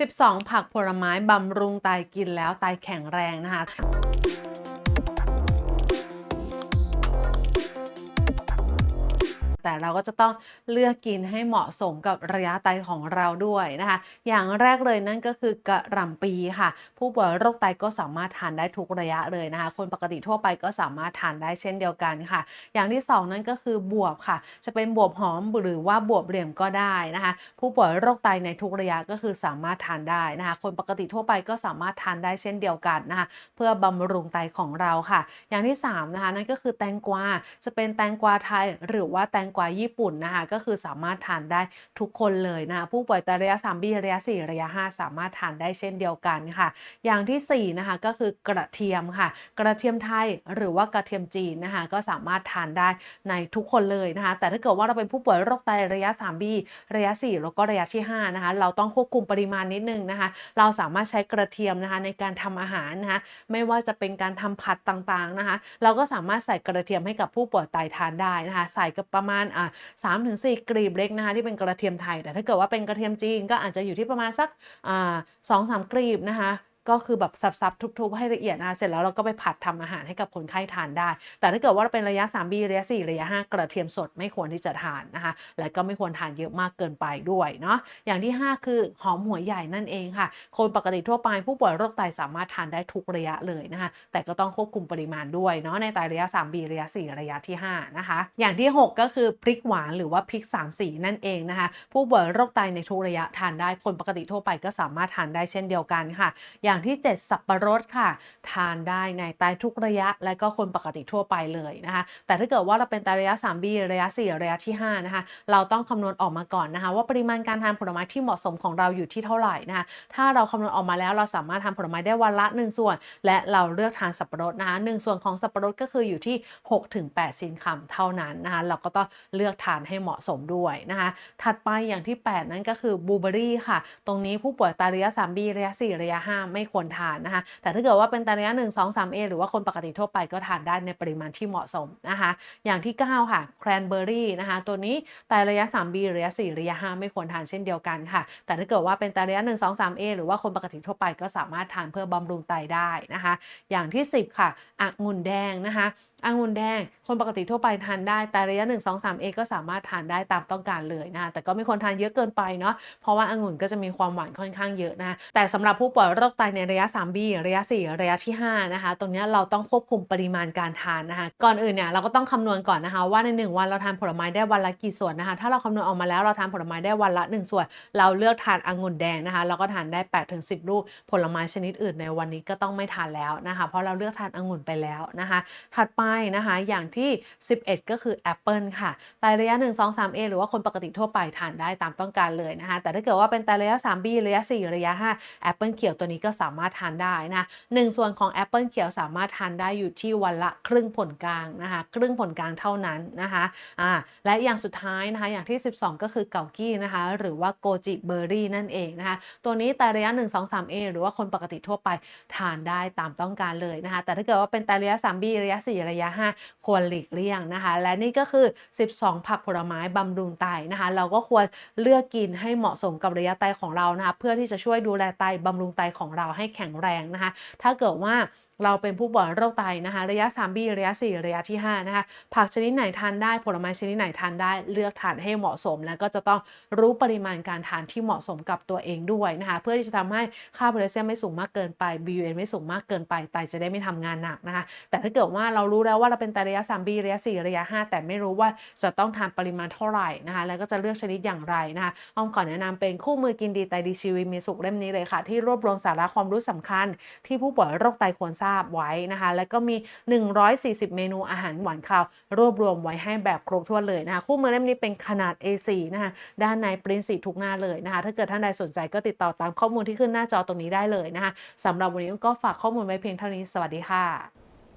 12 ผักผลไม้บำรุงไตกินแล้วไตแข็งแรงนะคะ แต่เราก็จะต้องเลือกกินให้เหมาะสมกับระยะไตของเราด้วยนะคะ อย่างแรกเลยนั่นก็คือกระหล่ำปีค่ะ ผู้ป่วยโรคไตก็สามารถทานได้ทุกระยะเลยนะคะ คนปกติทั่วไปก็สามารถทานได้เช่นเดียวกันค่ะ อย่างที่สองนั่นก็คือบวบค่ะ จะเป็นบวบหอมหรือว่าบวบเหลี่ยมก็ได้นะคะ ผู้ป่วยโรคไตในทุกระยะก็คือสามารถทานได้นะคะ คนปกติทั่วไปก็สามารถทานได้เช่นเดียวกันนะคะ เพื่อบำรุงไตของเราค่ะ อย่างที่3นะคะนั่นก็คือแตงกวา จะเป็นแตงกวาไทยหรือว่าแตงกวาญี่ปุ่นนะคะก็คือสามารถทานได้ทุกคนเลยนะคะผู้ป่วยตระยะ 3B ระยะ 4 ระยะ 5 สามารถทานได้เช่นเดียวกันค่ะ อย่างที่ 4 นะคะก็คือกระเทียมค่ะ กระเทียมไทยหรือว่ากระเทียมจีนนะคะก็สามารถทานได้ในทุกคนเลยนะคะแต่ถ้าเกิดว่าเราเป็นผู้ป่วยโรคไตระยะ 3B ระยะ 4 แล้วก็ระยะที่5นะคะเราต้องควบคุมปริมาณนิดนึงนะคะเราสามารถใช้กระเทียมนะคะในการทำอาหารนะคะไม่ว่าจะเป็นการทำผัดต่างๆนะคะเราก็สามารถใส่กระเทียมให้กับผู้ป่วยไตทานได้นะคะใส่กับประมาณอ่าสามถึงสี่กลีบเล็กนะคะที่เป็นกระเทียมไทย แต่ถ้าเกิดว่าเป็นกระเทียมจีนก็อาจจะอยู่ที่ประมาณสักอ่าสองสามกลีบนะคะ ก็คือแบบสับๆทุบๆให้ละเอียดนะเสร็จแล้วเราก็ไปผัดทำอาหารให้กับคนไข้ทานได้ แต่ถ้าเกิดว่าเราเป็นระยะ 3B ระยะ 4 ระยะ 5 กระเทียมสดไม่ควรที่จะทานนะคะ และก็ไม่ควรทานเยอะมากเกินไปด้วยเนาะอย่างที่ 5 คือหอมหัวใหญ่นั่นเองค่ะ คนปกติทั่วไปผู้ป่วยโรคไตสามารถทานได้ทุกระยะเลยนะคะ แต่ก็ต้องควบคุมปริมาณด้วยเนาะในไตระยะ 3B ระยะ 4 ระยะที่ 5 นะคะ อย่างที่ 6 ก็คือพริกหวานหรือว่าพริก3สีนั่นเองนะคะ ผู้ป่วยโรคไตในทุกระยะทานได้คนปกติทั่วไปก็สามารถทานได้เช่นเดียวกันค่ะอย่างที่ 7 สับปะรดค่ะ ทานได้ในไตทุกระยะ และก็คนปกติทั่วไปเลยนะคะแต่ถ้าเกิดว่าเราเป็นไตระยะ 3B ระยะ 4 ระยะที่ 5 นะคะ เราต้องคำนวณออกมาก่อนนะคะ ว่าปริมาณการทานผลไม้ที่เหมาะสมของเราอยู่ที่เท่าไหร่นะคะถ้าเราคำนวณออกมาแล้วเราสามารถทานผลไม้ได้วันละ 1 ส่วน และเราเลือกทานสับปะรดนะคะ1ส่วนของสับปะรดก็คืออยู่ที่ 6-8ชิ้นคำเท่านั้นนะคะเราก็ต้องเลือกทานให้เหมาะสมด้วยนะคะถัดไปอย่างที่ 8 นั่นก็คือบลูเบอรี่ค่ะ ตรงนี้ผู้ป่วยไตระยะ 3B ระยะ 4 ระยะ 5 ไม่ไม่ควรทานนะคะ แต่ถ้าเกิดว่าเป็นไตระยะ1 2 3A หรือว่าคนปกติทั่วไปก็ทานได้ในปริมาณที่เหมาะสมนะคะ อย่างที่ 9 ค่ะแครนเบอร์รี่นะคะ ตัวนี้แต่ระยะ 3B ระยะ 4 ระยะ 5 ไม่ควรทานเช่นเดียวกันค่ะ แต่ถ้าเกิดว่าเป็นไตระยะ 1 2 3A หรือว่าคนปกติทั่วไปก็สามารถทานเพื่อบำรุงไตได้นะคะ อย่างที่ 10 ค่ะองุ่นแดงนะคะ องุ่นแดง คนปกติทั่วไปทานได้ แต่ระยะ 1 2 3 a ก็สามารถทานได้ตามต้องการเลยนะ แต่ก็ไม่ควรทานเยอะเกินไปเนาะ เพราะว่าองุ่นก็จะมีความหวานค่อนข้างเยอะนะ แต่สำหรับผู้ป่วยโรคไตในระยะ 3B ระยะ 4 ระยะที่ 5 นะคะ ตรงนี้เราต้องควบคุมปริมาณการทานนะคะ ก่อนอื่นเนี่ยเราก็ต้องคำนวณก่อนนะคะว่าใน 1 วันเราทานผลไม้ได้วันละกี่ส่วนนะคะ ถ้าเราคำนวณออกมาแล้วเราทานผลไม้ได้วันละ 1 ส่วน เราเลือกทานองุ่นแดงนะคะ เราก็ทานได้8ถึง10ลูก ผลไม้ชนิดอื่นในวันนี้ก็ต้องไม่ทานแล้วนะคะ เพราะเราเลือกทานองุ่นไปแล้วนะคะ ถัดไปนะคะ อย่างที่ 11 ก็คือแอปเปิลค่ะไตระยะ 1 2 3 a หรือว่าคนปกติทั่วไปทานได้ตามต้องการเลยนะคะ แต่ถ้าเกิดว่าเป็นไตระยะ 3b ระยะ 4 ระยะ5แอปเปิลเขียวตัวนี้ก็สามารถทานได้นะหนึ่งส่วนของแอปเปิลเขียวสามารถทานได้อยู่ที่วันละครึ่งผลกลางนะคะ ครึ่งผลกลางเท่านั้นนะคะอ่าและอย่างสุดท้ายนะคะ อย่างที่ 12 ก็คือเกากี้นะคะ หรือว่าโกจิเบอร์รี่นั่นเองนะคะ ตัวนี้ไตระยะ 1 2 3 a หรือว่าคนปกติทั่วไปทานได้ตามต้องการเลยนะคะ แต่ถ้าเกิดว่าเป็นไตระยะ 3b ระยะ 4 ระยะ5 ควรหลีกเลี่ยงนะคะ และนี่ก็คือ 12 ผักผลไม้บำรุงไตนะคะ เราก็ควรเลือกกินให้เหมาะสมกับระยะไตของเรานะคะ เพื่อที่จะช่วยดูแลไตบำรุงไตของเราให้แข็งแรงนะคะ ถ้าเกิดว่า เราเป็นผู้ป่วยโรคไตนะคะ ระยะ 3B ระยะ 4 ระยะที่ 5 นะคะ ผักชนิดไหนทานได้ผลไม้ชนิดไหนทานได้เลือกทานให้เหมาะสม แล้วก็จะต้องรู้ปริมาณการทานที่เหมาะสมกับตัวเองด้วยนะคะ เพื่อที่จะทำให้ค่าโพแทสเซียมไม่สูงมากเกินไป BUN ไม่สูงมากเกินไปไตจะได้ไม่ทำงานหนักนะคะ แต่ถ้าเกิดว่าเรารู้แล้วว่าเราเป็นไตระยะ 3B ระยะ 4 ระยะ 5 แต่ไม่รู้ว่าจะต้องทานปริมาณเท่าไหร่นะคะ แล้วก็จะเลือกชนิดอย่างไรนะคะอ้อมขอแนะนำเป็นคู่มือกินดีไตดีชีวิตมีสุขเล่มนี้เลยค่ะ ที่รวบรวมสาระความรู้สำคัญ ที่ผู้ป่วยโรคไตควรทราบไว้นะคะ แล้วก็มี 140 เมนูอาหารหวานคาว รวบรวมไว้ให้แบบครบถ้วนเลยนะคะ คู่มือเล่มนี้เป็นขนาด A4 นะคะ ด้านในปริ้นสีทุกหน้าเลยนะคะ ถ้าเกิดท่านใดสนใจก็ติดต่อตามข้อมูลที่ขึ้นหน้าจอตรงนี้ได้เลยนะคะสำหรับวันนี้ก็ฝากข้อมูลไว้เพียงเท่านี้ สวัสดีค่ะ